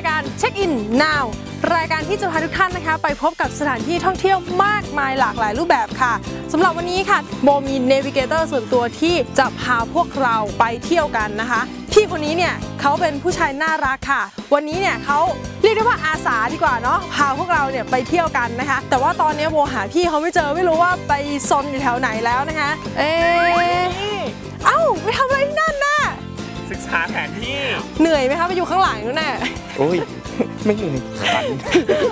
ายการเช็คอิน Now รายการที่จะพาทุกท่านนะคะ ไปพบกับสถานที่ท่องเที่ยวมากมายหลากหลายรูปแบบค่ะสำหรับวันนี้ค่ะโบมีเนวิเกเตอร์ส่วนตัวที่จะพาพวกเราไปเที่ยวกันนะคะ พี่คนนี้เนี่ยเขาเป็นผู้ชายน่ารักค่ะ วันนี้เนี่ยเขาเรียกได้ว่าอาสาดีกว่าเนาะพาพวกเราเนี่ยไปเที่ยวกันนะคะ แต่ว่าตอนนี้โบหาพี่เขาไม่เจอไม่รู้ว่าไปซนอยู่แถวไหนแล้วนะคะ เอ๊ะเอ้าไปทำอะไรที่นั่นน่ะ ศึกษาแผนที่ เหนื่อยไหมคะไปอยู่ข้างหลังนู่นน่ะ โอ้ย ไม่เหนื่อยขัน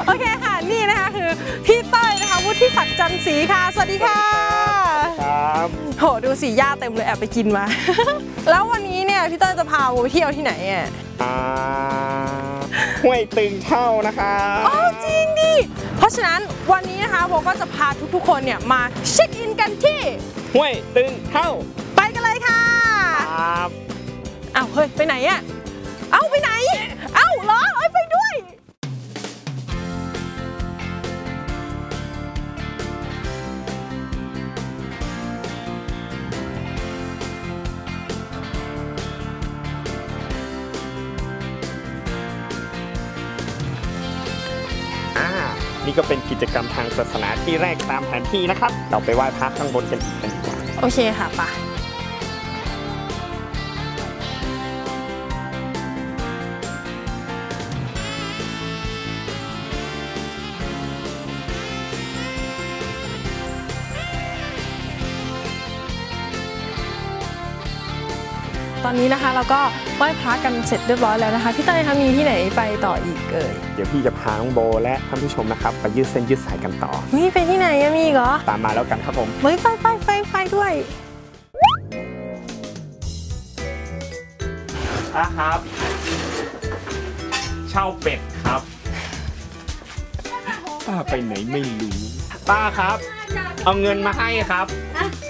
โอเคค่ะ นี่นะคะคือพี่เต้ยนะคะวุฒิศักดิ์จันทร์ศรีค่ะ สวัสดีค่ะ ครับโหดูสีหญ้าเต็มเลยแอบไปกินมา แล้ววันนี้เนี่ยพี่เต้ยจะพาโบไปเที่ยวที่ไหนอะอ่าห้วยตึงเท่านะคะอ๋อจริงดิ เพราะฉะนั้นวันนี้นะคะโบก็จะพาทุกๆคนเนี่ยมาเช็คอินกันที่ห้วยตึงเท่า ไปกันเลยค่ะ ครับ อ้าวเฮ้ยไปไหนอะเอ้าไปไหน เอ้าเหรอเอ้ยไปด้วย อ่า นี่ก็เป็นกิจกรรมทางศาสนาที่แรกตามแผนที่นะครับ เราไปไหว้พระข้างบนกันอีกกันดีกว่า โอเคค่ะไปะ อนนี้นะคะ เราก็ไหว้พระกันเสร็จเรียบร้อยแล้วนะคะพี่เต้ยคะมีที่ไหนไปต่ออีกเอ่ยเดี๋ยวพี่จะพาน้องโบและท่านผู้ชมนะครับไปยืดเส้นยืดสายกันต่อเฮ้ยไปที่ไหนอะมีอีกเหรอตามมาแล้วกันครับผมเฮ้ยไปไปไปไปด้วยป้าครับ เช่าเป็ดครับ ป้าไปไหนไม่รู้ ป้าครับ เอาเงินมาให้ครับ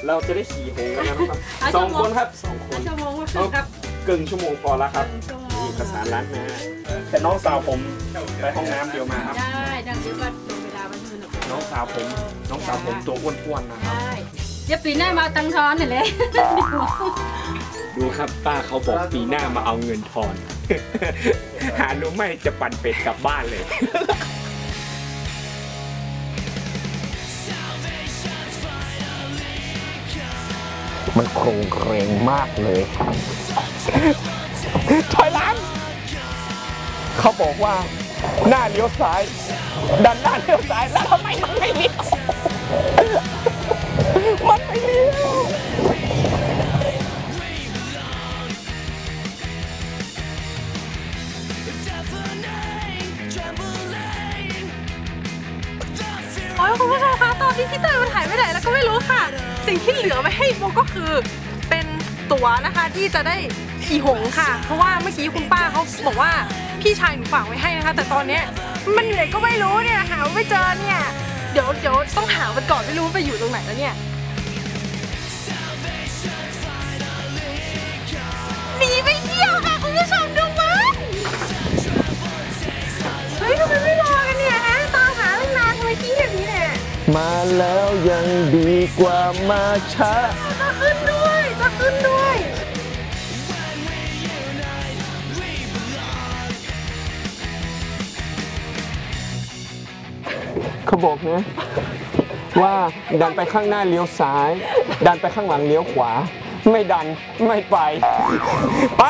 เราจะได้ขี่หงกันนะครับสองคนครับสองคนชั่วโมงว่าครับกึ่งชั่วโมงพอแล้วครับชั่วโมนี่งเอกสารรัดนะฮะแต่น้องสาวผมไปห้องน้ำเดียวมาครับ ได้ดังเดี๋ยวก็ลงเวลาวันอื่นหรอกน้องสาวผม น้องสาวผมตัวอ้วนๆนะครับได้เดี๋ยวปีหน้ามาตังค์ทอนเห็นเลยดูครับป้าเขาบอกปีหน้ามาเอาเงินทอน หารู้ไหมจะปั่นเป็ดกลับบ้านเลย มันโครงเครงมากเลยถอยหลัง เขาบอกว่า หน้าเลี้ยวซ้าย ดันหน้าเลี้ยวซ้ายแล้วทำไมมันไม่เลี้ยว นะคะ ที่จะได้ขี่หงส์ค่ะ เพราะว่าเมื่อกี้คุณป้าเขาบอกว่าพี่ชายหนูฝากไว้ให้นะคะ แต่ตอนเนี้ยมันอยู่ไหนก็ไม่รู้เนี่ยหาไม่เจอเนี่ยเดี๋ยวเดี๋ยวต้องหามันก่อนไม่รู้ว่าไปอยู่ตรงไหนแล้วเนี่ยหนีไปเที่ยวค่ะคุณผู้ชมดูมันเฮ้ยทำไมไม่รอกันเนี่ยฮะตามหาตั้งนานทำไมทิ้งอย่างนี้เนี่ยมาแล้วยังดีกว่ามาช้าจะขึ้นด้วยจะขึ้นด้วย เขาบอกนะว่าดันไปข้างหน้าเลี้ยวซ้าย ดันไปข้างหลังเลี้ยวขวา ไม่ดันไม่ไป ไป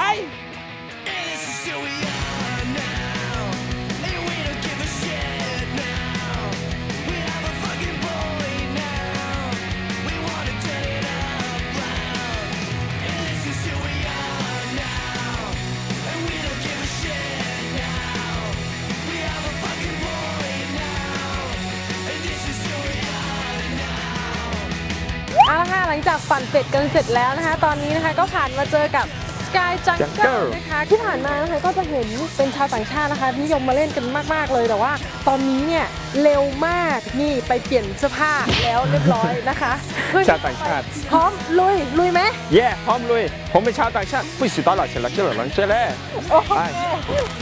เอาละค่ะหลังจากปั่นเป็ดกันเสร็จแล้วนะคะ ตอนนี้นะคะก็ผ่านมาเจอกับ Sky Jungle Jungle นะคะที่ผ่านมานะคะก็จะเห็นเป็นชาวต่างชาตินะคะนิยมมาเล่นกันมาก ๆ เลยแต่ว่า ตอนนี้เนี่ยเร็วมากนี่ไปเปลี่ยนเสื้อผ้าแล้วเรียบร้อยนะคะเพื่อชาวต่างชาติ พร้อมลุยลุยไหมเย่พร้อมลุย ผมเป็นชาวต่างชาติผู้สื่อต่อหลักเฉลิมเฉลิมหลังเฉลิมโอเคไป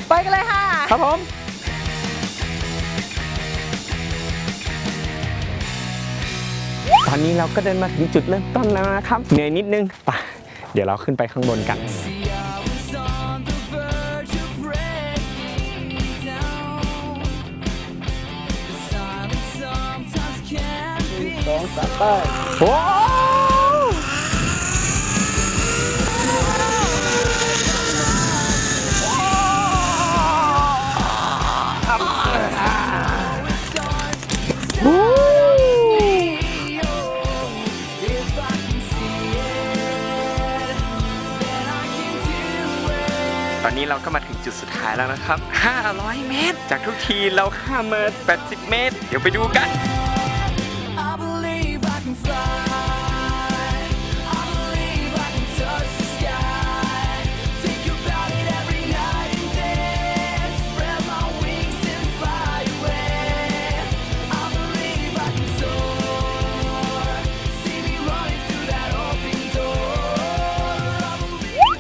ไปกันเลยค่ะ ครับผม ตอนนี้เราก็เดินมาถึงจุดเริ่มต้นแล้วนะครับ เหนื่อยนิดนึงปะเดี๋ยวเราขึ้นไปข้างบนกันสองสามไปโอ้ นี้เราก็มาถึงจุดสุดท้ายแล้วนะครับ 500 เมตร จากทุกทีเราข้ามมา 80 เมตร เดี๋ยวไปดูกัน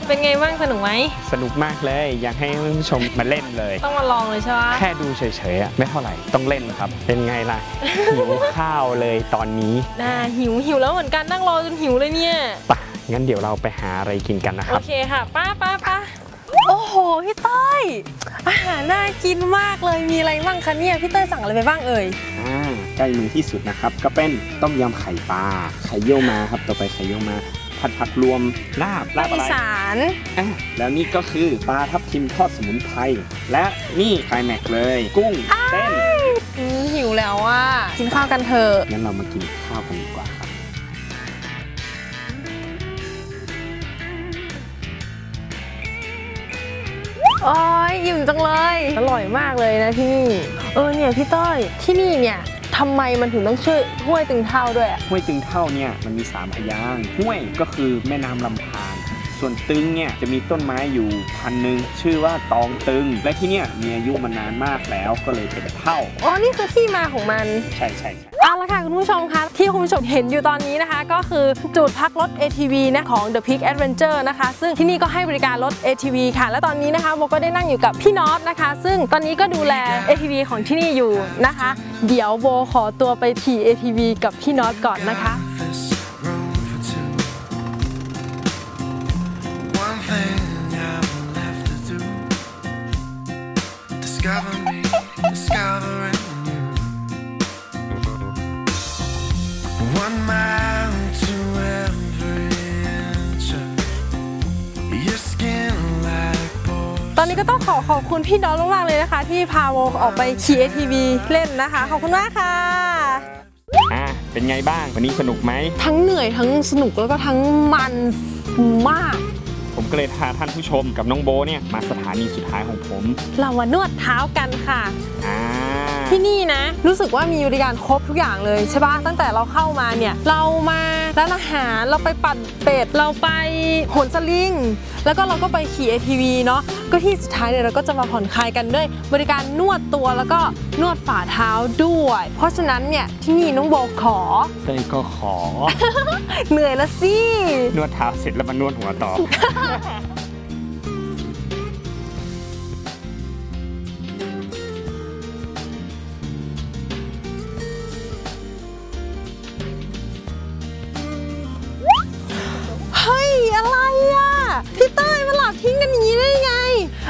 เป็นไงบ้างสนุกไหม สนุกมากเลย อยากให้ท่านผู้ชมมาเล่นเลย ต้องมาลองเลยใช่ปะแค่ดูเฉยๆอะไม่เท่าไหร่ต้องเล่นครับ เป็นไงล่ะ หิวข้าวเลยตอนนี้น่าหิวหิวแล้วเหมือนกันนั่งรอจนหิวเลยเนี่ยปะงั้นเดี๋ยวเราไปหาอะไรกินกันนะคโอรับ เคค่ะ ป้าป้าป้าโอ้โหพี่เต้ยอาหารน่ากินมากเลยมีอะไรบ้างคะเนี่ยพี่เต้ยสั่งอะไรไปบ้างเอ่ยอ่าใกล้มือที่สุดนะครับ ก็เป็นต้มยำไข่ปลาไข่เยี่ยวมาครับ ต่อไปไข่เยี่ยวมา ผัดผักรวมลาบลาบอีอะไรสานอะแล้วนี่ก็คือปลาทับทิมทอดสมุนไพรและนี่ไข่แม็กเลย กุ้งเต้นอืมหิวแล้วอะกินข้าวกันเถอะงั้นเรามากินข้าวกันดีกว่าครับโอ้ยอิ่มจังเลย อร่อยมากเลยนะที่นี่ เออเนี่ยพี่เต้ยที่นี่เนี่ย ทำไมมันถึงต้องชื่อห้วยตึงเท่าด้วยอะ ห้วยตึงเท่าเนี่ยมันมี 3 พยางค์ห้วยก็คือแม่น้ำลำธา ส่วนตึงเนี่ยจะมีต้นไม้อยู่พันหนึ่งชื่อว่าตองตึง และที่เนี่ยมีอายุมานานมากแล้วก็เลยเป็นเท่า อ๋อ นี่คือที่มาของมัน ใช่ใช่ใช่เอาละค่ะคุณผู้ชมคะที่คุณผู้ชมเห็นอยู่ตอนนี้นะคะ ก็คือจุดพักรถ ATV นะของ The Peak Adventure นะคะ ซึ่งที่นี่ก็ให้บริการรถ ATV ค่ะ และตอนนี้นะคะโบก็ได้นั่งอยู่กับพี่น็อตนะคะ ซึ่งตอนนี้ก็ดูแล ATV ของที่นี่อยู่นะคะ เดี๋ยวโบขอตัวไปขี่ ATV กับพี่น็อตก่อนนะคะ Discover me, discovering you. One mile to every inch of your skin like ตอนนี้ก็ต้องขอขอบคุณพี่น็อตมากๆเลยนะคะ ที่พาโบออกไปขี่ ATV เล่นนะคะ ขอบคุณมากค่ะ อะเป็นไงบ้างวันนี้สนุกไหม ทั้งเหนื่อยทั้งสนุกแล้วก็ทั้งมันมาก ผมก็เลยพาท่านผู้ชมกับน้องโบเนี่ยมาสถานีสุดท้ายของผม เรามานวดเท้ากันค่ะอ่า ที่นี่นะ รู้สึกว่ามีบริการครบทุกอย่างเลยใช่ปะตั้งแต่เราเข้ามาเนี่ย เรามาร้านอาหารเราไปปั่นเป็ดเราไปโหนสลิง แล้วก็เราก็ไปขี่ ATV เนาะก็ที่สุดท้ายเนี่ยเราก็จะมาผ่อนคลายกันด้วย บริการนวดตัวแล้วก็นวดฝ่าเท้าด้วย เพราะฉะนั้นเนี่ยที่นี่น้องโบขอเต้ยก็ขอ เหนื่อยละสิ นวดเท้าเสร็จแล้วมานวดหัวต่อ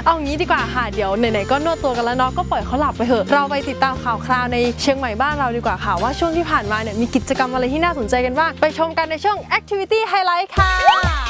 เอางี้ดีกว่าค่ะ เดี๋ยวไหนๆก็นวดตัวกันแล้วเนาะก็ปล่อยเขาหลับไปเถอะ เราไปติดตามข่าวคราวในเชียงใหม่บ้านเราดีกว่าค่ะ ว่าช่วงที่ผ่านมาเนี่ยมีกิจกรรมอะไรที่น่าสนใจกันบ้าง ไปชมกันในช่วง Activity Highlight ค่ะ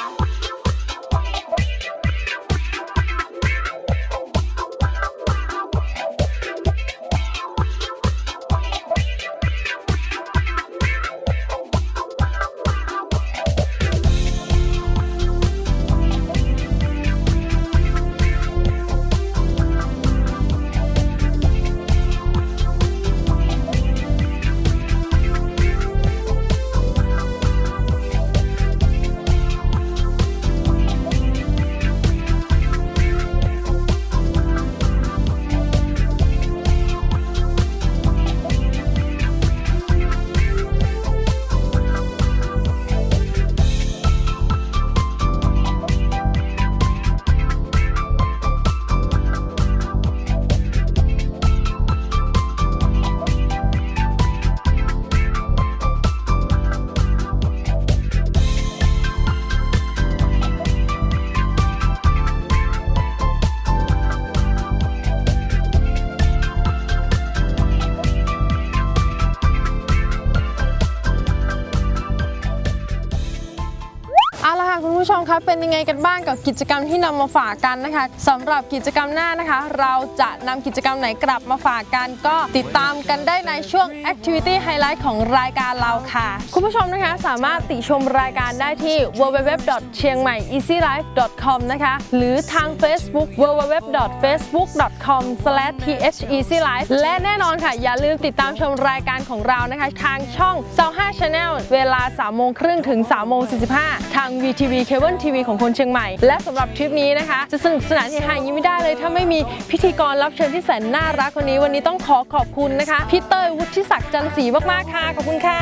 เป็นยังไงกันบ้างกับกิจกรรมที่นำมาฝากกันนะคะสำหรับกิจกรรมหน้านะคะ เราจะนำกิจกรรมไหนกลับมาฝากกัน ก็ติดตามกันได้ในช่วง Activity Highlight ของรายการเราค่ะ คุณผู้ชมนะคะสามารถติชมรายการได้ที่ www.chiangmai.easylife.com นะคะ หรือทาง Facebook www.facebook.com/theeasylife และแน่นอนค่ะ อย่าลืมติดตามชมรายการของเรานะคะ ทางช่อง25 Channel เวลา 3 โมงครึ่งถึง 3 โมง 45 ทาง VTV Cable TV ของคนเชียงใหม่ และสำหรับทริปนี้นะคะ จะสนุกสนานเฮฮาอย่างนี้ไม่ได้เลย ถ้าไม่มีพิธีกรรับเชิญที่แสนน่ารักคนนี้ วันนี้ต้องขอขอบคุณนะคะพี่เต้ยวุฒิศักดิ์จันทร์ศรีมากๆค่ะขอบคุณค่ะ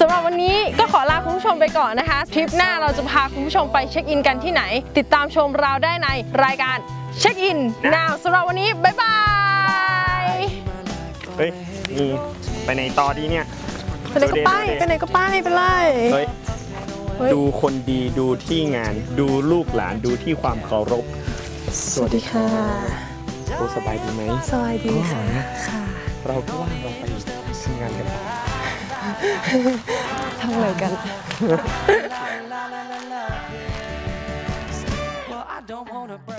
สำหรับวันนี้ก็ขอลาคุณผู้ชมไปก่อนนะคะทริปหน้าเราจะพาคุณผู้ชมไปเช็คอินกันที่ไหน ติดตามชมเราได้ในรายการเช็คอิน now สำหรับวันนี้บ๊ายบายเฮ้ยนี่ไปไหนต่อดีเนี่ยไปไหนก็ไปดูดิไปไหนก็ไปไปเลยเฮ้ยเฮ้ย ดูคนดีดูที่งาน ดูลูกหลานดูที่ความเคารพ สวัสดีค่ะโอ้สบายดีไหมสวัสดีค่ะค่ะ เราก็ว่าเราไปทำงานกันต่อทำอะไรกัน Well, I don't wanna break